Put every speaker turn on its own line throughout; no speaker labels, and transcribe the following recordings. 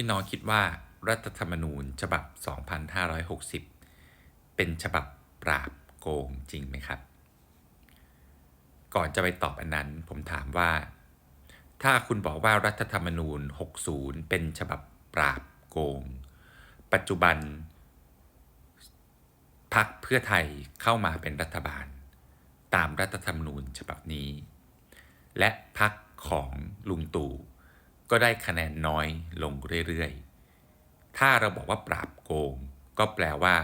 พี่น้องคิดว่ารัฐธรรมนูญฉบับ 2560 เป็นฉบับปราบโกงจริงไหมครับ ก่อนจะไปตอบอันนั้นผมถามว่า ถ้าคุณบอกว่ารัฐธรรมนูญ 60 เป็นฉบับปราบโกง ปัจจุบันพักเพื่อไทยเข้ามาเป็นรัฐบาล ตามรัฐธรรมนูญฉบับนี้ และพักของลุงตู่ ก็ได้คะแนนน้อยลงเรื่อยๆ ถ้าเราบอกว่าปราบโกง ก็แปลว่า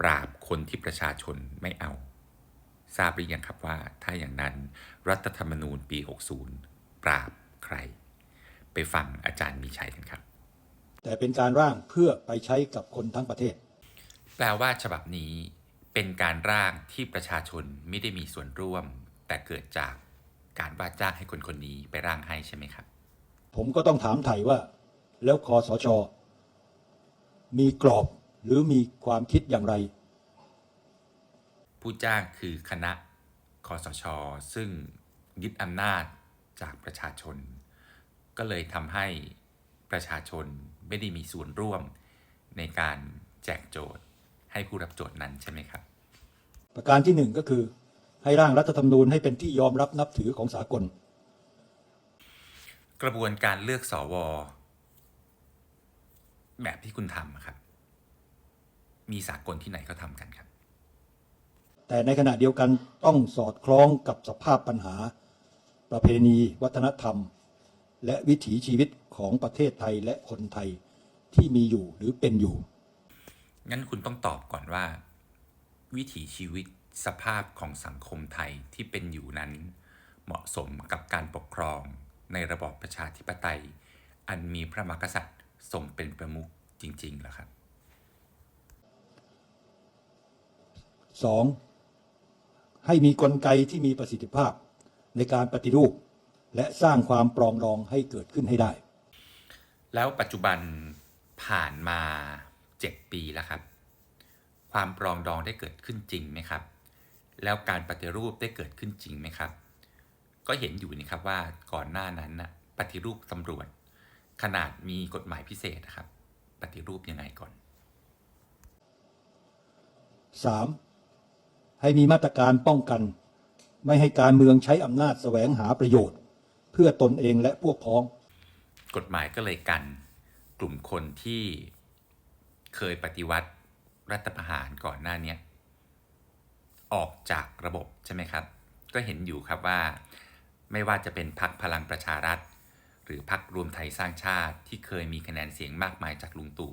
ปราบคนที่ประชาชนไม่เอา ทราบหรือยังครับว่า ถ้าอย่างนั้นรัฐธรรมนูญปี 60 ปราบใคร ไปฟังอาจารย์มีชัยกันครับ
แต่เป็นการร่างเพื่อไปใช้กับคนทั้งประเทศ
แปลว่าฉบับนี้เป็นการร่างที่ประชาชนไม่ได้มีส่วนร่วม แต่เกิดจากการว่าจ้างให้คนคนนี้ไปร่างให้ใช่ไหมครับ
ผมก็ต้องถามไถ่ว่า แล้วคอสช มีกรอบหรือมีความคิดอย่างไร
ผู้จ้างคือคณะคอสช ซึ่งยึดอำนาจจากประชาชน ก็เลยทำให้ประชาชนไม่ได้มีส่วนร่วมในการแจกโจทย์ให้ผู้รับโจทย์นั้นใช่ไหมครับ
ประการที่หนึ่งก็คือให้ร่างรัฐธรรมนูญให้เป็นที่ยอมรับนับถือของสากล
กระบวนการเลือกสอวอแบบที่คุณทำอะครับ มีสากลที่ไหนเขาทำกันครับ
แต่ในขณะเดียวกันต้องสอดคล้องกับสภาพปัญหา ประเพณี วัฒนธรรม และวิถีชีวิตของประเทศไทยและคนไทยที่มีอยู่หรือเป็นอยู่
งั้นคุณต้องตอบก่อนว่า วิถีชีวิตสภาพของสังคมไทยที่เป็นอยู่นั้น เหมาะสมกับการปกครอง ในระบอบประชาธิปไตย อันมีพระมหากษัตริย์ทรงเป็นประมุขจริงๆเหรอครับ
2. ให้มีกลไกที่มีประสิทธิภาพในการปฏิรูป และสร้างความปรองดองให้เกิดขึ้นให้ได้
แล้วปัจจุบันผ่านมา 7 ปีแล้วครับ ความปรองดองได้เกิดขึ้นจริงไหมครับ แล้วการปฏิรูปได้เกิดขึ้นจริงไหมครับ ก็เห็นอยู่นี่ครับว่าก่อนหน้านั้นนะปฏิรูปตำรวจ ขนาดมีกฎหมายพิเศษนะครับ ปฏิรูปยังไงก่อน
3. ให้มีมาตรการป้องกัน ไม่ให้การเมืองใช้อำนาจแสวงหาประโยชน์ เพื่อตนเองและพวกพ้อง
กฎหมายก็เลยกัน กลุ่มคนที่เคยปฏิวัติรัฐประหารก่อนหน้าเนี้ยออกจากระบบใช่ไหมครับ ก็เห็นอยู่ครับว่า ไม่ว่าจะเป็นพักพลังประชารัฐ หรือพักรวมไทยสร้างชาติที่เคยมีคะแนนเสียงมากมายจากลุงตู่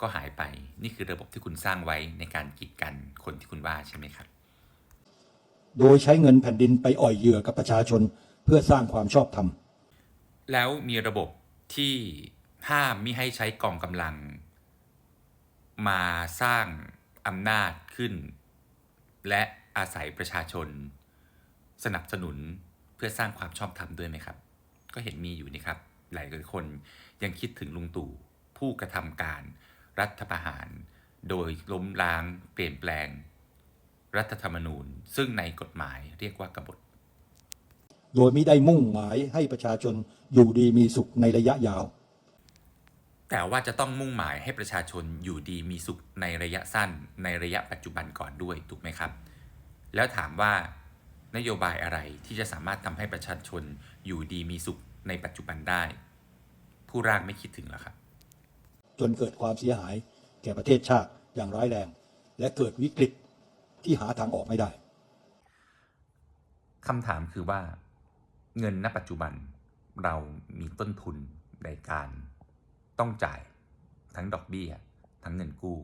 ก็หายไป นี่คือระบบที่คุณสร้างไว้ในการกีดกันคนที่คุณว่าใช่ไหมครับ
โดยใช้เงินแผ่นดินไปอ่อยเหยื่อกับประชาชนเพื่อสร้างความชอบธรรม
แล้วมีระบบที่ห้ามไม่ให้ใช้กองกำลัง มาสร้างอำนาจขึ้น และอาศัยประชาชน สนับสนุน เพื่อสร้างความชอบธรรมด้วยไหมครับ ก็เห็นมีอยู่นี่ครับ หลายคนยังคิดถึงลุงตู่ผู้กระทำการรัฐประหาร โดยล้มล้างเปลี่ยนแปลง รัฐธรรมนูญ ซึ่งในกฎหมายเรียกว่ากบฏ
โดยไม่ได้มุ่งหมายให้ประชาชนอยู่ดีมีสุขในระยะยาว
แต่ว่าจะต้องมุ่งหมายให้ประชาชนอยู่ดีมีสุขในระยะสั้น ในระยะปัจจุบันก่อนด้วยถูกไหมครับ แล้วถามว่า นโยบายอะไรที่จะสามารถทำให้ประชาชนอยู่ดีมีสุขในปัจจุบันได้ ผู้ร่างไม่คิดถึงหรอครับ
จนเกิดความเสียหายแก่ประเทศชาติอย่างร้ายแรง และเกิดวิกฤตที่หาทางออกไม่ได้
คำถามคือว่า เงินณปัจจุบันเรามีต้นทุนในการต้องจ่ายทั้งดอกเบี้ย ทั้งเงินกู้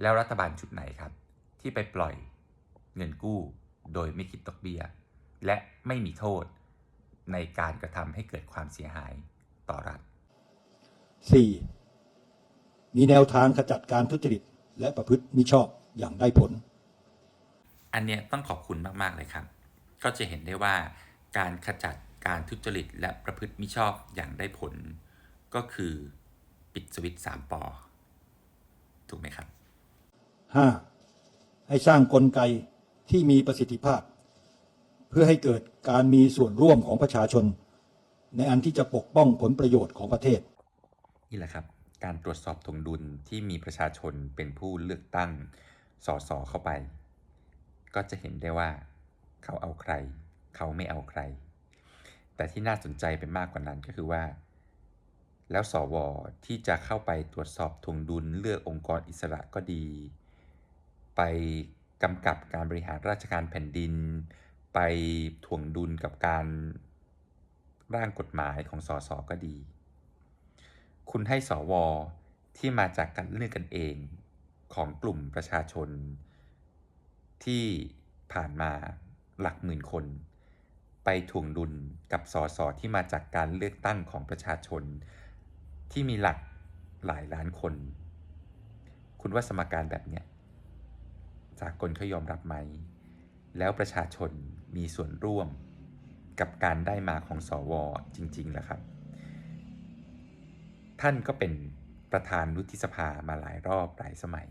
แล้วรัฐบาลชุดไหนครับ ที่ไปปล่อยเงินกู้ โดยไม่คิดดอกเบี้ย และไม่มีโทษในการกระทำให้เกิดความเสียหายต่อรัฐ
4. มีแนวทางขจัดการทุจริต และประพฤติมิชอบอย่างได้ผล
อันเนี้ยต้องขอบคุณมาก ๆ เลยครับ ก็จะเห็นได้ว่าการขจัดการทุจริต และประพฤติมิชอบอย่างได้ผล ก็คือปิดสวิตสามปอถูกไหมครับ
5. ให้สร้างกลไก ที่มีประสิทธิภาพ เพื่อให้เกิดการมีส่วนร่วมของประชาชน ในอันที่จะปกป้องผลประโยชน์ของประเทศ
นี่แหละครับ การตรวจสอบถวงดุลที่มีประชาชนเป็นผู้เลือกตั้งสสเข้าไป ก็จะเห็นได้ว่า เขาเอาใคร เขาไม่เอาใคร แต่ที่น่าสนใจเป็นมากกว่านั้นก็คือว่า แล้วสวที่จะเข้าไปตรวจสอบถวงดุลเลือกองค์กรอิสระก็ดี ไป กำกับการบริหารราชการแผ่นดิน ไปถ่วงดุลกับการร่างกฎหมายของสสก็ดี คุณให้สวที่มาจากการเลือกกันเองของกลุ่มประชาชน ที่ผ่านมาหลักหมื่นคน ไปถ่วงดุลกับสสที่มาจากการเลือกตั้งของประชาชน ที่มีหลักหลายล้านคน คุณว่าสมการแบบเนี้ย สากลเขายอมรับไหม แล้วประชาชนมีส่วนร่วมกับการได้มาของสวจริงๆเหรอครับ ท่านก็เป็นประธานวุฒิสภามาหลายรอบหลายสมัย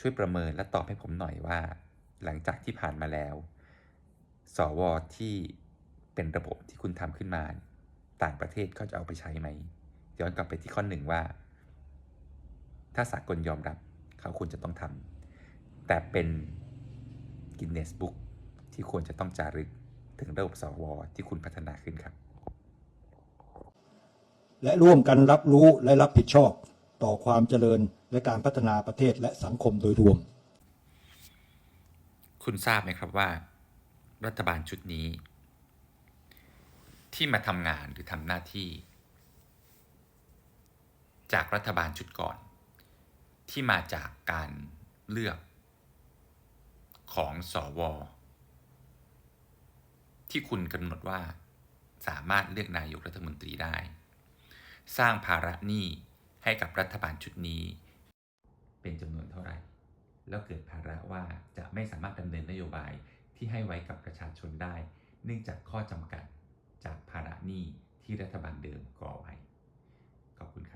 ช่วยประเมินและตอบให้ผมหน่อยว่า หลังจากที่ผ่านมาแล้ว สวที่เป็นระบบที่คุณทำขึ้นมา ต่างประเทศเขาจะเอาไปใช้ไหม ย้อนกลับไปที่ข้อหนึ่งว่า ถ้าสากลยอมรับเขาควรจะต้องทำ แต่เป็นกินเนสบุ๊กที่ควรจะต้องจารึกถึงระบบสวที่คุณพัฒนาขึ้นครับ
และร่วมกันรับรู้และรับผิดชอบต่อความเจริญและการพัฒนาประเทศและสังคมโดยรวม
คุณทราบไหมครับว่า รัฐบาลชุดนี้ ที่มาทำงานหรือทำหน้าที่ จากรัฐบาลชุดก่อน ที่มาจากการเลือก ของสอวที่คุณกำหนดว่าสามารถเลือกนายกรัฐมนตรีได้ สร้างภาระหนี้ให้กับรัฐบาลชุดนี้ เป็นจำนวนเท่าไหร่ แล้วเกิดภาระว่าจะไม่สามารถดำเนินนโยบายที่ให้ไว้กับประชาชนได้ เนื่องจากข้อจำกัดจากภาระหนี้ที่รัฐบาลเดิมก่อไว้ ขอบคุณครับ